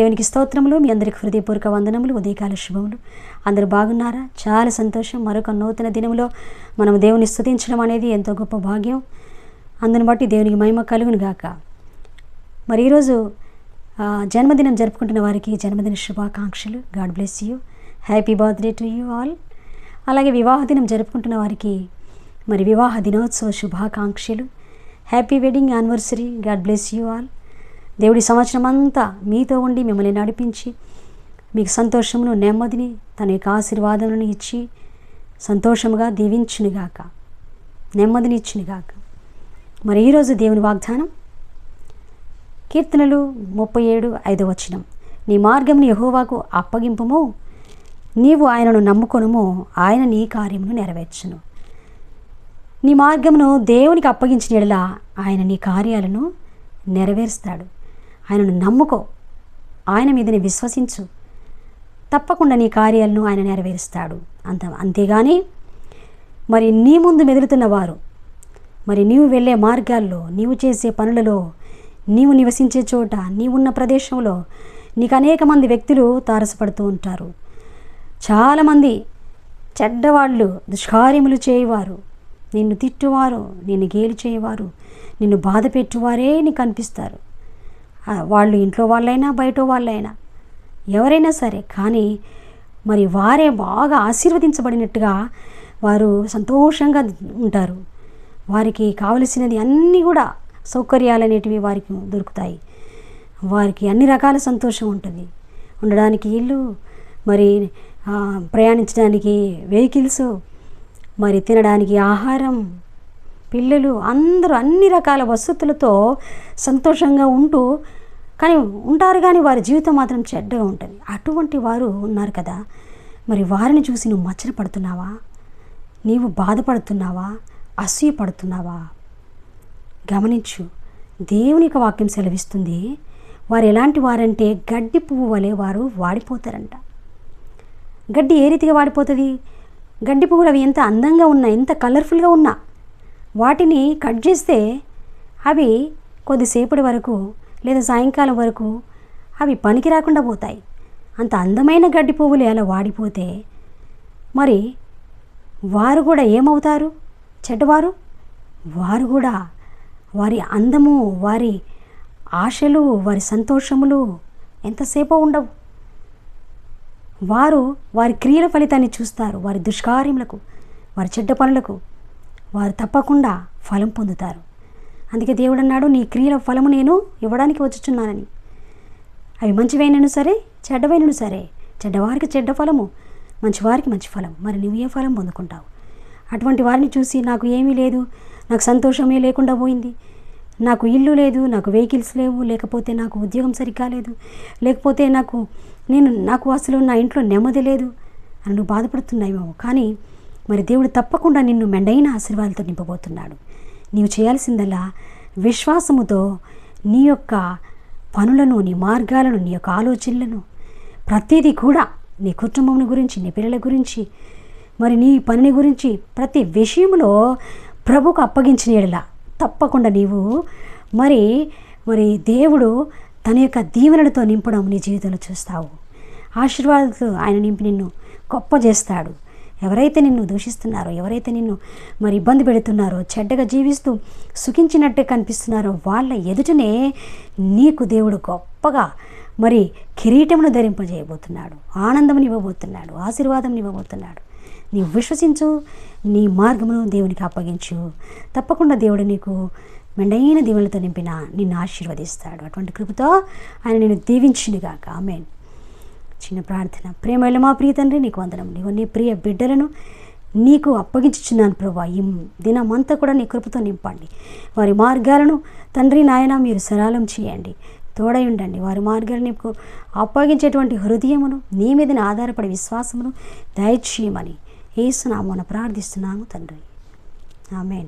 దేవునికి స్తోత్రములు మీ అందరికి హృదయపూర్వక వందనములు ఉదయకాల శుభములు. అందరూ బాగున్నారా? చాలా సంతోషం. మరొక నూతన దినములో మనం దేవుని స్థుతించడం అనేది ఎంతో గొప్ప భాగ్యం. అందుని బట్టి దేవునికి మహిమ కలుగును గాక మరి ఈరోజు జన్మదినం జరుపుకుంటున్న వారికి జన్మదిన శుభాకాంక్షలు. God bless you. Happy birthday to you all. అలాగే వివాహ దినం జరుపుకుంటున్న వారికి మరి వివాహ దినోత్సవ శుభాకాంక్షలు. Happy wedding anniversary. God bless you all. దేవుడి సంవత్సరం అంతా మీతో ఉండి మిమ్మల్ని నడిపించి మీకు సంతోషమును నెమ్మదిని తన యొక్క ఆశీర్వాదములను ఇచ్చి సంతోషముగా దీవించునుగాక. నెమ్మదినిచ్చునుగాక. మరి ఈరోజు దేవుని వాగ్దానం? కీర్తనలు ముప్పై ఏడు ఐదు వచనం. నీ మార్గంని యహోవాకు అప్పగింపము నీవు ఆయనను నమ్ముకొనుము ఆయన నీ కార్యమును నెరవేర్చును. నీ మార్గమును దేవునికి అప్పగించిన యెడల ఆయన నీ కార్యాలను నెరవేరుస్తాడు. ఆయనను నమ్ముకో. ఆయన మీదని విశ్వసించు. తప్పకుండా నీ కార్యాలను ఆయన నెరవేరుస్తాడు. అంత అంతేగాని మరి నీ ముందు మెదులుతున్న వారు మరి నీవు వెళ్ళే మార్గాల్లో నీవు చేసే పనులలో నీవు నివసించే చోట నీవున్న ప్రదేశంలో నీకు అనేక మంది వ్యక్తులు తారసపడుతూ ఉంటారు. చాలామంది చెడ్డవాళ్ళు దుష్కార్యములు చేయవారు. నిన్ను తిట్టువారు నిన్ను గేలి చేయవారు నిన్ను బాధ పెట్టువారే నీకు అనిపిస్తారు. వాళ్ళు ఇంట్లో వాళ్ళైనా బయట వాళ్ళైనా. ఎవరైనా సరే కానీ మరి వారే బాగా ఆశీర్వదించబడినట్టుగా వారు సంతోషంగా ఉంటారు. వారికి కావలసినది అన్నీ కూడా సౌకర్యాలు అనేటివి వారికి దొరుకుతాయి. వారికి అన్ని రకాల సంతోషం ఉంటుంది. ఉండడానికి ఇల్లు మరి ప్రయాణించడానికి వెహికల్స్ మరి తినడానికి ఆహారం పిల్లలు అందరూ అన్ని రకాల వసతులతో సంతోషంగా ఉంటూ కానీ ఉంటారు కానీ వారి జీవితం మాత్రం చెడ్డగా ఉంటుంది. అటువంటి వారు ఉన్నారు కదా. మరి వారిని చూసి నువ్వు మచ్చన పడుతున్నావా? నీవు బాధపడుతున్నావా? అసూయ పడుతున్నావా గమనించు. దేవుని యొక్క వాక్యం సెలవిస్తుంది వారు ఎలాంటి వారంటే గడ్డి పువ్వు వలె వారు వాడిపోతారంట. గడ్డి ఏ రీతిగా వాడిపోతుంది? గడ్డి పువ్వులు అవి ఎంత అందంగా ఉన్నా ఎంత కలర్ఫుల్గా ఉన్నా వాటిని కట్ చేస్తే అవి కొద్దిసేపటి వరకు లేదా సాయంకాలం వరకు అవి పనికి రాకుండా పోతాయి. అంత అందమైన గడ్డి పువ్వులు ఎలా వాడిపోతే మరి వారు కూడా ఏమవుతారు? చెడ్డవారు? వారు కూడా వారి అందము వారి ఆశలు వారి సంతోషములు ఎంతసేపు ఉండవు. వారు వారి క్రియల ఫలితాన్ని చూస్తారు. వారి దుష్కార్యములకు వారి చెడ్డ పనులకు వారు తప్పకుండా ఫలం పొందుతారు. అందుకే దేవుడు అన్నాడు నీ క్రియల ఫలము నేను ఇవ్వడానికి వచ్చుచున్నానని. అవి మంచివైనను సరే చెడ్డవైనను సరే. చెడ్డవారికి చెడ్డ ఫలము మంచివారికి మంచి ఫలం మరి నువ్వు ఏ ఫలం పొందుకుంటావు? అటువంటి వారిని చూసి నాకు ఏమీ లేదు నాకు సంతోషమే లేకుండా పోయింది. నాకు ఇల్లు లేదు నాకు వెహికల్స్ లేవు లేకపోతే నాకు ఉద్యోగం సరిగ్గా లేదు లేకపోతే నాకు నేను నాకు అసలు నా ఇంట్లో నెమ్మది లేదు అని నువ్వు బాధపడుతున్నావేమో. కానీ మరి దేవుడు తప్పకుండా నిన్ను మెండైన ఆశీర్వాదాలతో నింపబోతున్నాడు. నీవు చేయాల్సిందల్లా విశ్వాసముతో నీ యొక్క పనులను నీ మార్గాలను నీ యొక్క ఆలోచనలను ప్రతిదీ కూడా నీ కుటుంబం గురించి నీ పిల్లల గురించి మరి నీ పనిని గురించి ప్రతి విషయంలో ప్రభుకు అప్పగించిన ఎడలా తప్పకుండా నీవు మరి మరి దేవుడు తన యొక్క దీవెనలతో నింపడం నీ జీవితంలో చూస్తావు. ఆశీర్వాదాలతో ఆయన నింపి నిన్ను గొప్ప చేస్తాడు. ఎవరైతే నిన్ను దూషిస్తున్నారో ఎవరైతే నిన్ను మరి ఇబ్బంది పెడుతున్నారో చెడ్డగా జీవిస్తూ సుఖించినట్టే కనిపిస్తున్నారో వాళ్ళ ఎదుటనే నీకు దేవుడు గొప్పగా మరి కిరీటమును ధరింపజేయబోతున్నాడు. ఆనందముని ఇవ్వబోతున్నాడు. ఆశీర్వాదం ఇవ్వబోతున్నాడు. నీవు విశ్వసించు నీ మార్గమును దేవునికి అప్పగించు. తప్పకుండా దేవుడు నీకు మెండైన దీవులతో నింపిన నిన్ను ఆశీర్వదిస్తాడు. అటువంటి కృపతో ఆయన నేను దీవించినగాక. ఆమెన్. చిన్న ప్రార్థన. ప్రేమల మా ప్రియ తండ్రి నీకు వందనం నీవు నీ ప్రియ బిడ్డలను నీకు అప్పగించుచున్నాను ప్రభా ఈ దినమంతా కూడా నీ కృపతో నింపండి. వారి మార్గాలను తండ్రి నాయన మీరు సరళం చేయండి. తోడై ఉండండి. వారి మార్గాలు నీకు అప్పగించేటువంటి హృదయమును నీ మీదనే ఆధారపడే విశ్వాసమును దయచేయమని ఏసునామను ప్రార్థిస్తున్నాము తండ్రి. ఆమెన్.